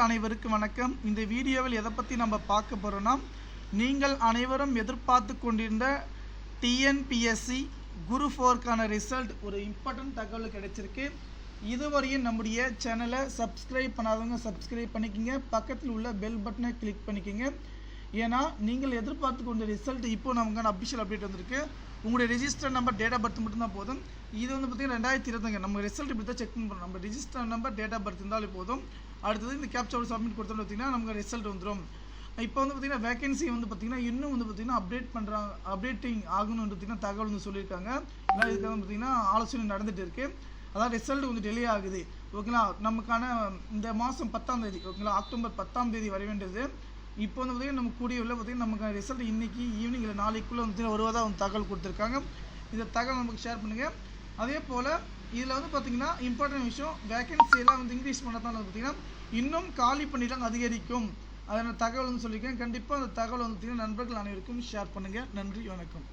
நண்பர்கள் அனைவருக்கும் வணக்கம். இந்த வீடியோவில் எதை பற்றி நம்ம பார்க்க போகிறோன்னா நீங்கள் அனைவரும் எதிர்பார்த்து கொண்டிருந்த டிஎன்பிஎஸ்சி குரு ஃபோர்க்கான ரிசல்ட் ஒரு இம்பார்ட்டன்ட் தகவல் கிடைச்சிருக்கு. இதுவரையும் நம்முடைய சேனலை சப்ஸ்கிரைப் பண்ணாதவங்க சப்ஸ்கிரைப் பண்ணிக்கிங்க. பக்கத்தில் உள்ள பெல் பட்டனை கிளிக் பண்ணிக்கோங்க. ஏன்னா நீங்கள் எதிர்பார்த்து கொண்ட ரிசல்ட் இப்போ நமக்கான அபிஷியல் அப்டேட் வந்திருக்கு. உங்களுடைய register number date of birth மட்டும்தான் போதும். இது வந்து பார்த்தீங்கன்னா ரெண்டாயிரத்தி இருபத்தங்க நம்ம ரிசல்ட் இப்படி தான் செக் பண்ணுறோம் நம்ம register number date of birth இருந்தாலே போதும். அடுத்தது இந்த கேப்சர் சப்மிட் கொடுத்தோம்னு பார்த்தீங்கன்னா நமக்கு ரிசல்ட் வந்துடும் இப்போ வந்து பார்த்தீங்கன்னா வேகன்சி வந்து பார்த்தீங்கன்னா இன்னும் வந்து பார்த்தீங்கன்னா அப்டேட் பண்ணுறாங்க அப்டேட்டிங் ஆகணும்னு பார்த்தீங்கன்னா தகவல் வந்து சொல்லியிருக்காங்க. ஏன்னா இதுக்காக வந்து பார்த்தீங்கன்னா ஆலோசனை நடந்துட்டு இருக்கு. அதான் ரிசல்ட் வந்து டிலே ஆகுது. ஓகேங்களா? நமக்கான இந்த மாதம் பத்தாம் தேதி ஓகேங்களா? அக்டோபர் பத்தாம் தேதி வர வேண்டியது. இப்போ வந்து பார்த்தீங்கன்னா நம்ம கூடிய உள்ள பார்த்திங்கன்னா நமக்கு ரிசல்ட் இன்னைக்கு ஈவினிங் இல்லை நாளைக்குள்ளே வந்து வருவதாக வந்து தகவல் கொடுத்துருக்காங்க. இந்த தகவல் நமக்கு ஷேர் பண்ணுங்கள் அதே போல் இதில் வந்து பார்த்தீங்கன்னா இம்பார்ட்டன்ட் விஷயம் வேகன்சி எல்லாம் வந்து இன்க்ரீஸ் பண்ணதான் பார்த்தீங்கன்னா இன்னும் காலி பணியிடம் அதிகரிக்கும். அதனால் தகவல் வந்து சொல்லியிருக்கேன். கண்டிப்பாக அந்த தகவல் வந்து பார்த்தீங்கன்னா நண்பர்கள் அனைவருக்கும் ஷேர் பண்ணுங்கள் நன்றி வணக்கம்.